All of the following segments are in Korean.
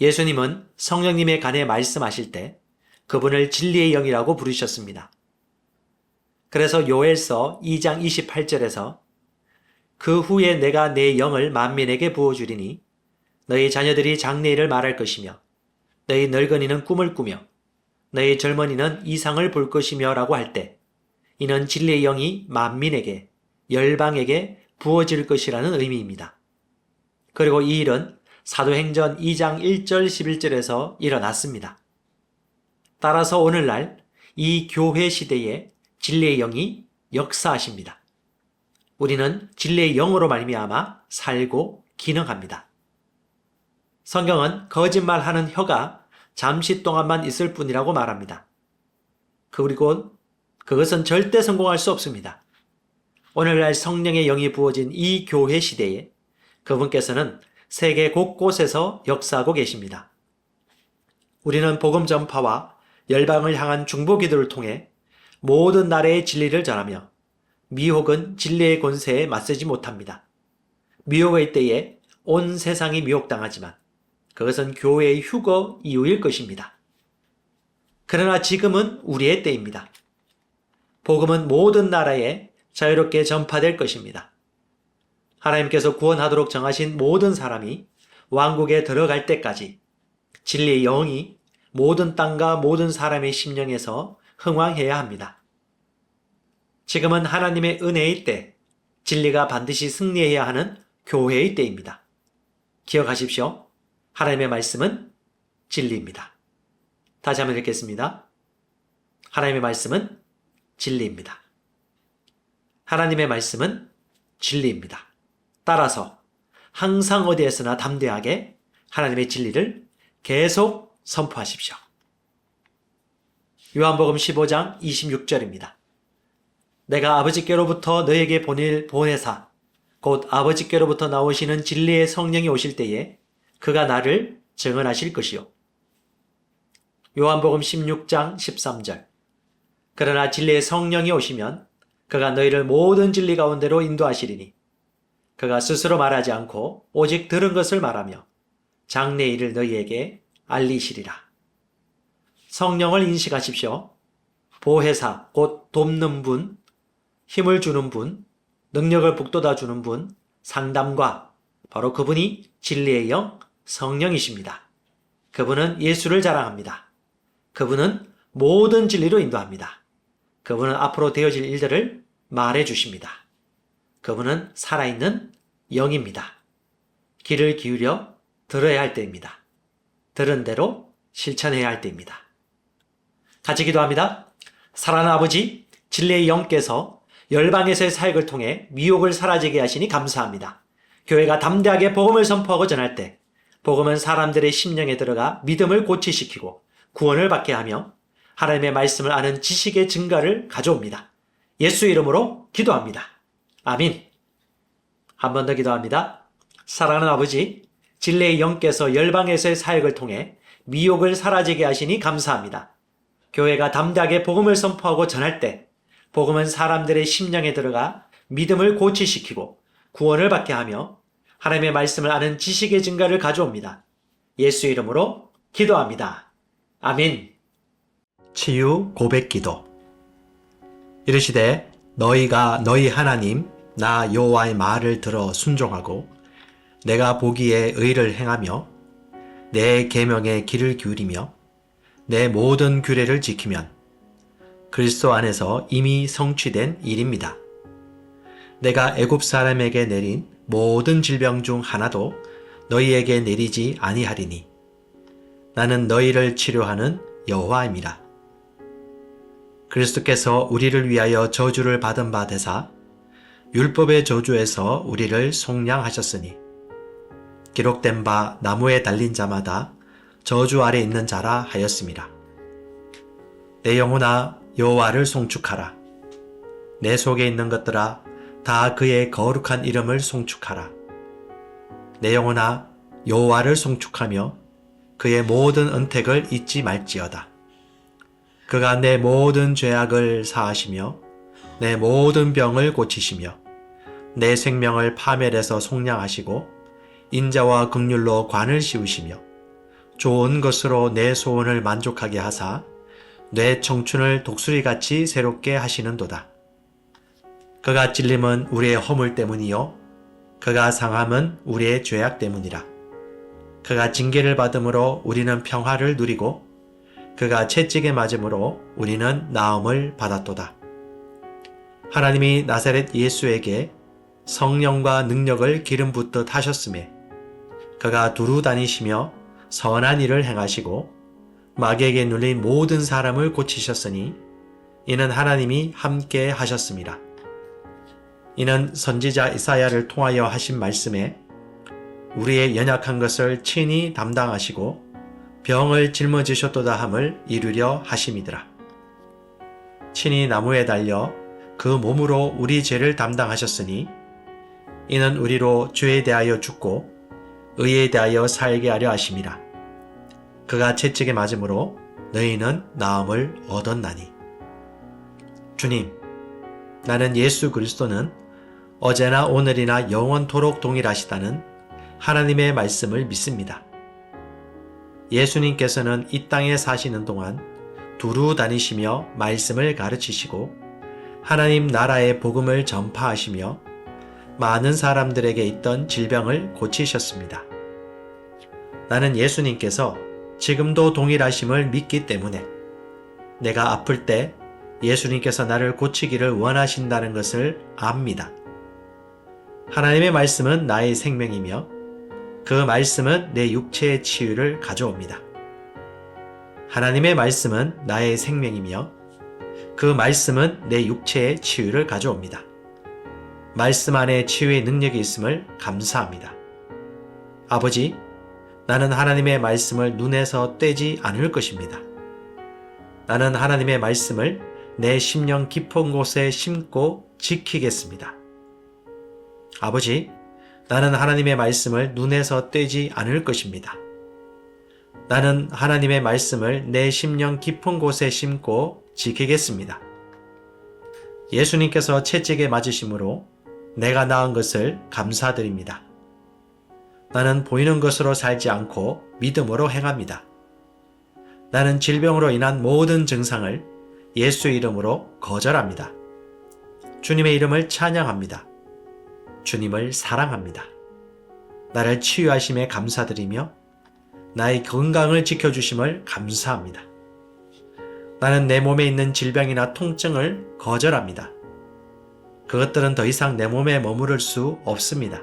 예수님은 성령님의 간에 말씀하실 때 그분을 진리의 영이라고 부르셨습니다. 그래서 요엘서 2장 28절에서 그 후에 내가 내 영을 만민에게 부어주리니 너희 자녀들이 장래일을 말할 것이며 너희 늙은이는 꿈을 꾸며 너희 젊은이는 이상을 볼 것이며 라고 할 때 이는 진리의 영이 만민에게 열방에게 부어질 것이라는 의미입니다. 그리고 이 일은 사도행전 2장 1절 11절에서 일어났습니다. 따라서 오늘날 이 교회 시대에 진리의 영이 역사하십니다. 우리는 진리의 영으로 말미암아 살고 기능합니다. 성경은 거짓말하는 혀가 잠시 동안만 있을 뿐이라고 말합니다. 그리고 그것은 절대 성공할 수 없습니다. 오늘날 성령의 영이 부어진 이 교회 시대에 그분께서는 세계 곳곳에서 역사하고 계십니다. 우리는 복음 전파와 열방을 향한 중보 기도를 통해 모든 나라의 진리를 전하며 미혹은 진리의 권세에 맞서지 못합니다. 미혹의 때에 온 세상이 미혹당하지만 그것은 교회의 휴거 이후일 것입니다. 그러나 지금은 우리의 때입니다. 복음은 모든 나라에 자유롭게 전파될 것입니다. 하나님께서 구원하도록 정하신 모든 사람이 왕국에 들어갈 때까지 진리의 영이 모든 땅과 모든 사람의 심령에서 흥왕해야 합니다. 지금은 하나님의 은혜의 때, 진리가 반드시 승리해야 하는 교회의 때입니다. 기억하십시오. 하나님의 말씀은 진리입니다. 다시 한번 읽겠습니다. 하나님의 말씀은 진리입니다. 하나님의 말씀은 진리입니다. 따라서 항상 어디에서나 담대하게 하나님의 진리를 계속 선포하십시오. 요한복음 15장 26절입니다. 내가 아버지께로부터 너에게 보낼 보내사 곧 아버지께로부터 나오시는 진리의 성령이 오실 때에 그가 나를 증언하실 것이요. 요한복음 16장 13절 그러나 진리의 성령이 오시면 그가 너희를 모든 진리 가운데로 인도하시리니 그가 스스로 말하지 않고 오직 들은 것을 말하며 장래 일을 너희에게 알리시리라. 성령을 인식하십시오. 보혜사, 곧 돕는 분, 힘을 주는 분, 능력을 북돋아 주는 분, 상담과 바로 그분이 진리의 영, 성령이십니다. 그분은 예수를 자랑합니다. 그분은 모든 진리로 인도합니다. 그분은 앞으로 되어질 일들을 말해 주십니다. 그분은 살아있는 영입니다. 귀를 기울여 들어야 할 때입니다. 들은 대로 실천해야 할 때입니다. 같이 기도합니다. 사랑하는 아버지, 진리의 영께서 열방에서의 사역을 통해 미혹을 사라지게 하시니 감사합니다. 교회가 담대하게 복음을 선포하고 전할 때 복음은 사람들의 심령에 들어가 믿음을 고치시키고 구원을 받게 하며 하나님의 말씀을 아는 지식의 증가를 가져옵니다. 예수 이름으로 기도합니다. 아민. 한 번 더 기도합니다. 사랑하는 아버지, 진리의 영께서 열방에서의 사역을 통해 미혹을 사라지게 하시니 감사합니다. 교회가 담대하게 복음을 선포하고 전할 때 복음은 사람들의 심령에 들어가 믿음을 고치시키고 구원을 받게 하며 하나님의 말씀을 아는 지식의 증가를 가져옵니다. 예수 이름으로 기도합니다. 아멘. 치유 고백 기도. 이르시되 너희가 너희 하나님 나 여호와의 말을 들어 순종하고 내가 보기에 의를 행하며 내 계명에 귀를 기울이며 내 모든 규례를 지키면 그리스도 안에서 이미 성취된 일입니다. 내가 애굽 사람에게 내린 모든 질병 중 하나도 너희에게 내리지 아니하리니 나는 너희를 치료하는 여호와입니다. 그리스도께서 우리를 위하여 저주를 받은 바 되사 율법의 저주에서 우리를 속량하셨으니 기록된 바 나무에 달린 자마다 저주 아래 있는 자라 하였습니다. 내 영혼아 여호와를 송축하라. 내 속에 있는 것들아 다 그의 거룩한 이름을 송축하라. 내 영혼아 여호와를 송축하며 그의 모든 은택을 잊지 말지어다. 그가 내 모든 죄악을 사하시며 내 모든 병을 고치시며 내 생명을 파멸해서 속량하시고 인자와 극률로 관을 씌우시며 좋은 것으로 내 소원을 만족하게 하사 내 청춘을 독수리같이 새롭게 하시는도다. 그가 찔림은 우리의 허물 때문이요 그가 상함은 우리의 죄악 때문이라. 그가 징계를 받음으로 우리는 평화를 누리고 그가 채찍에 맞음으로 우리는 나음을 받았도다. 하나님이 나사렛 예수에게 성령과 능력을 기름 붓듯 하셨음에 그가 두루 다니시며 선한 일을 행하시고 마귀에게 눌린 모든 사람을 고치셨으니 이는 하나님이 함께 하셨습니다. 이는 선지자 이사야를 통하여 하신 말씀에 우리의 연약한 것을 친히 담당하시고 병을 짊어지셨도다 함을 이루려 하심이더라. 친히 나무에 달려 그 몸으로 우리 죄를 담당하셨으니 이는 우리로 죄에 대하여 죽고 의에 대하여 살게 하려 하심이라. 그가 채찍에 맞음으로 너희는 나음을 얻었나니. 주님, 나는 예수 그리스도는 어제나 오늘이나 영원토록 동일하시다는 하나님의 말씀을 믿습니다. 예수님께서는 이 땅에 사시는 동안 두루 다니시며 말씀을 가르치시고 하나님 나라의 복음을 전파하시며 많은 사람들에게 있던 질병을 고치셨습니다. 나는 예수님께서 지금도 동일하심을 믿기 때문에 내가 아플 때 예수님께서 나를 고치기를 원하신다는 것을 압니다. 하나님의 말씀은 나의 생명이며 그 말씀은 내 육체의 치유를 가져옵니다. 하나님의 말씀은 나의 생명이며 그 말씀은 내 육체의 치유를 가져옵니다. 말씀 안에 치유의 능력이 있음을 감사합니다. 아버지, 나는 하나님의 말씀을 눈에서 떼지 않을 것입니다. 나는 하나님의 말씀을 내 심령 깊은 곳에 심고 지키겠습니다. 아버지, 나는 하나님의 말씀을 눈에서 떼지 않을 것입니다. 나는 하나님의 말씀을 내 심령 깊은 곳에 심고 지키겠습니다. 예수님께서 채찍에 맞으심으로 내가 나은 것을 감사드립니다. 나는 보이는 것으로 살지 않고 믿음으로 행합니다. 나는 질병으로 인한 모든 증상을 예수 이름으로 거절합니다. 주님의 이름을 찬양합니다. 주님을 사랑합니다. 나를 치유하심에 감사드리며 나의 건강을 지켜주심을 감사합니다. 나는 내 몸에 있는 질병이나 통증을 거절합니다. 그것들은 더 이상 내 몸에 머무를 수 없습니다.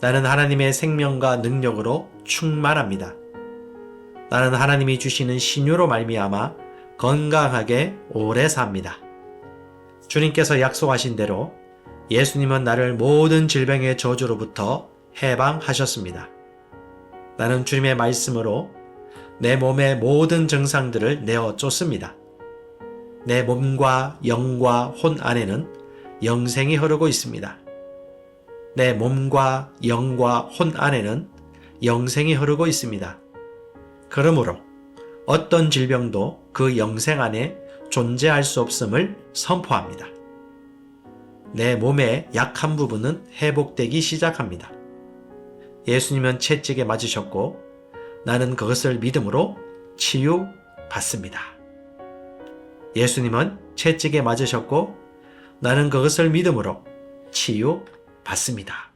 나는 하나님의 생명과 능력으로 충만합니다. 나는 하나님이 주시는 신유로 말미암아 건강하게 오래 삽니다. 주님께서 약속하신 대로 예수님은 나를 모든 질병의 저주로부터 해방하셨습니다. 나는 주님의 말씀으로 내 몸의 모든 증상들을 내어 쫓습니다. 내 몸과 영과 혼 안에는 영생이 흐르고 있습니다. 내 몸과 영과 혼 안에는 영생이 흐르고 있습니다. 그러므로 어떤 질병도 그 영생 안에 존재할 수 없음을 선포합니다. 내 몸의 약한 부분은 회복되기 시작합니다. 예수님은 채찍에 맞으셨고 나는 그것을 믿음으로 치유받습니다. 예수님은 채찍에 맞으셨고 나는 그것을 믿음으로 치유받습니다.